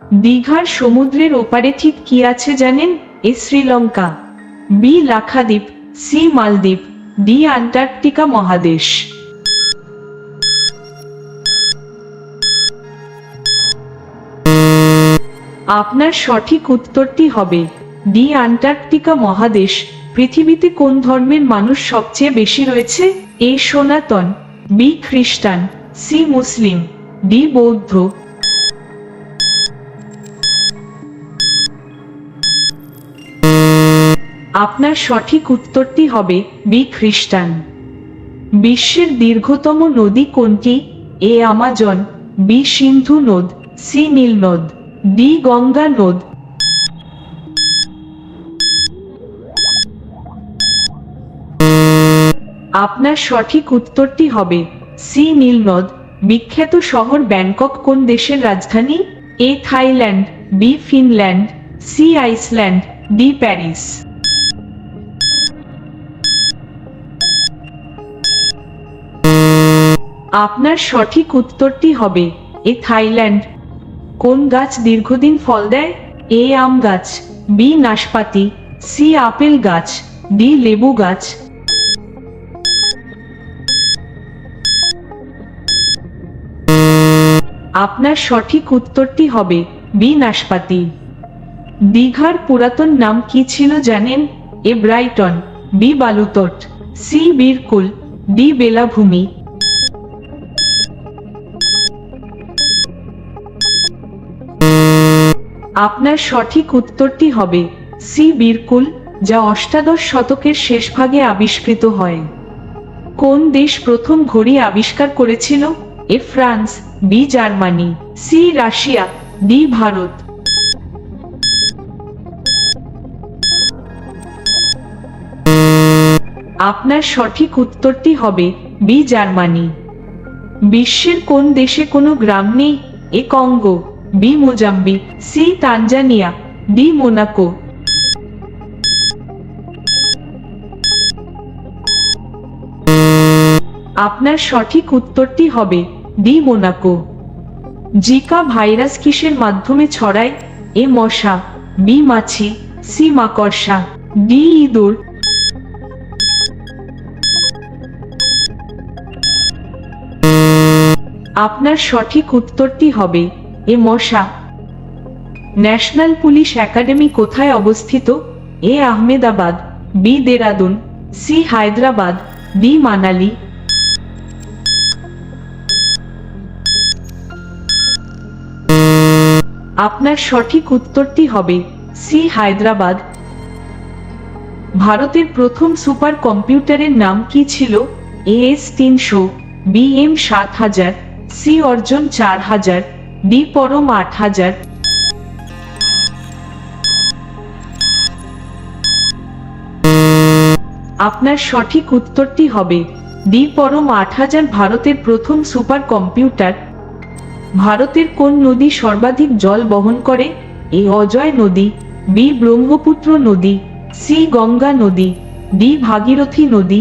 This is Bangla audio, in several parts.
দীঘার সমুদ্রের ওপারে ঠিক কি আছে জানেন? A Sri Lanka. B Lakshadweep C Maldives, D Antarctica মহাদেশ। আপনার সঠিক উত্তরটি হবে, ডি আন্টার্কটিকা মহাদেশ। পৃথিবীতে কোন ধর্মের মানুষ সবচেয়ে বেশি রয়েছে? এ সনাতন, বি খ্রিস্টান, সি মুসলিম, ডি বৌদ্ধ আপনার সঠিক উত্তরটি হবে বি খ্রিস্টান। বিশ্বের দীর্ঘতম নদী কোনটি? এ আমাজন, বি সিন্ধু নদ, সি নীল নদ, ডি গঙ্গা নদ। আপনার সঠিক উত্তরটি হবে সি নীল নদ, বিখ্যাত শহর ব্যাংকক কোন দেশের রাজধানী? A Thailand, B Finland, C Iceland, D Paris. আপনার সঠিক উত্তরটি হবে, এ থাইল্যান্ড। কোন গাছ দীর্ঘদিন ফল দেয়? এ আম গাছ, বি নাশপাতি, সি আপেল গাছ, ডি লেবু গাছ। আপনার সঠিক উত্তরটি হবে, বি নাশপাতি। দীঘার পুরাতন নাম কি ছিল জানেন? এ ব্রাইটন, বি বালুতট, সি বীরকুল, ডি বেলাভূমি। আপনার সঠিক উত্তরটি হবে সি বীরকুল, যা অষ্টাদশ শতকের শেষভাগে আবিষ্কৃত হয়। কোন দেশ প্রথম ঘড়ি আবিষ্কার করেছিল? A France, B Germany, C Russia, D Bharat. আপনার সঠিক উত্তরটি হবে বি জার্মানি। বিশ্বের কোন দেশে কোনো গ্রাম নেই? A Congo. B Mozambique C Tanzania, D Monaco. আপনার সঠিক উত্তরটি হবে ডি মোনাকো। জিকা ভাইরাস কিসের মাধ্যমে ছড়ায়? এ মশা, বি মাছি, সি মাকড়সা, ডি ইঁদুর। আপনার সঠিক উত্তরটি হবে এ মশা। ন্যাশনাল পুলিশ একাডেমি কোথায় অবস্থিত? A Ahmedabad, B Dehradun, C Hyderabad D Manali. আপনার সঠিক উত্তরটি হবে সি হায়দ্রাবাদ। ভারতের প্রথম সুপার কম্পিউটারের নাম কি ছিল? এএস তিনশো, বি এম সাত হাজার, সি অর্জন চার হাজার ডি পরম আট হাজার। আপনার সঠিক উত্তরটি হবে ডি পরম আট হাজার ভারতের প্রথম সুপার কম্পিউটার ভারতের কোন নদী সর্বাধিক জল বহন করে? এ অজয় নদী, বি ব্রহ্মপুত্র নদী, সি গঙ্গা নদী, ডি ভাগীরথী নদী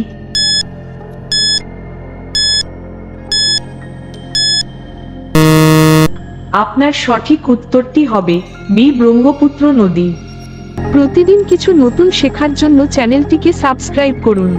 আপনার সঠিক উত্তরটি হবে বি, ব্রহ্মপুত্র নদী। প্রতিদিন কিছু নতুন শেখার জন্য চ্যানেলটিকে সাবস্ক্রাইব করুন।